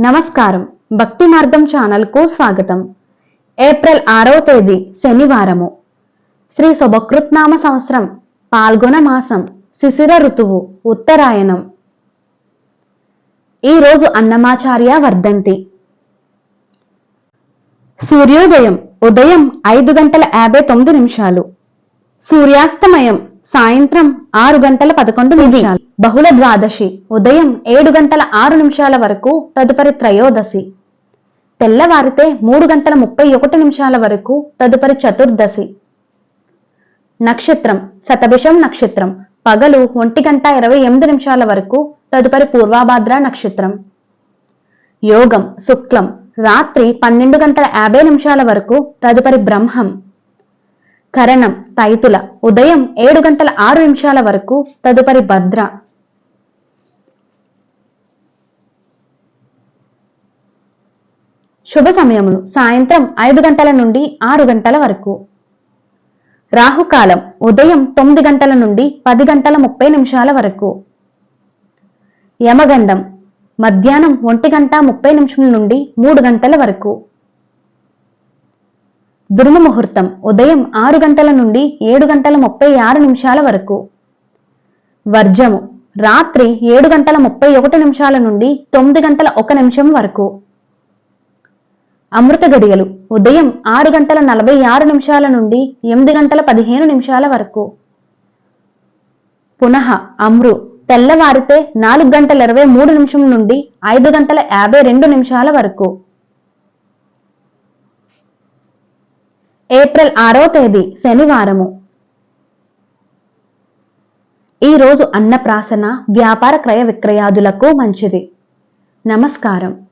నమస్కారం. భక్తి మార్గం ఛానల్కు స్వాగతం. ఏప్రిల్ ఆరవ తేదీ శనివారము. శ్రీ శుభకృత్నామ సంవత్సరం పాల్గొన మాసం శిశిర ఋతువు ఉత్తరాయణం. ఈ రోజు అన్నమాచార్య వర్ధంతి. సూర్యోదయం ఉదయం ఐదు గంటల యాభై తొమ్మిది నిమిషాలు. సూర్యాస్తమయం సాయంత్రం ఆరు గంటల పదకొండు నిమిషాలు. బహుళ ద్వాదశి. ఉదయం ఏడు గంటల ఆరు నిమిషాల వరకు తదుపరి త్రయోదశి. తెల్లవారితే మూడు గంటల ముప్పై ఒకటి నిమిషాల వరకు తదుపరి చతుర్దశి. నక్షత్రం. శతభిషం నక్షత్రం. పగలు ఒంటి గంట ఇరవై ఎనిమిది నిమిషాల వరకు తదుపరి పూర్వాభాద్ర నక్షత్రం. యోగం. శుక్లం. రాత్రి పన్నెండు గంటల యాభై నిమిషాల వరకు తదుపరి బ్రహ్మం. కరణం తైతుల ఉదయం ఏడు గంటల ఆరు నిమిషాల వరకు తదుపరి భద్ర. శుభ సమయములు. సాయంత్రం ఐదు గంటల నుండి ఆరు గంటల వరకు. రాహుకాలం ఉదయం తొమ్మిది గంటల నుండి పది గంటల ముప్పై నిమిషాల వరకు. యమగండం మధ్యాహ్నం ఒంటి గంట ముప్పై నిమిషం నుండి మూడు గంటల వరకు. దుర్ముహూర్తం. ఉదయం ఆరు గంటల నుండి ఏడు గంటల ముప్పై ఆరు నిమిషాల వరకు. వర్జము. రాత్రి ఏడు గంటల ముప్పై ఒకటి నిమిషాల నుండి తొమ్మిది గంటల ఒక నిమిషం వరకు. అమృత గడియలు. ఉదయం ఆరు గంటల నలభై ఆరు నిమిషాల నుండి ఎనిమిది గంటల పదిహేను నిమిషాల వరకు. పునః అమృ తెల్లవారితే నాలుగు గంటల ఇరవై మూడు నిమిషం నుండి ఐదు గంటల యాభై రెండు నిమిషాల వరకు. ఏప్రిల్ ఆరో తేదీ శనివారము. ఈ రోజు అన్నప్రాసన వ్యాపార క్రయ విక్రయాదులకు మంచిది. నమస్కారం.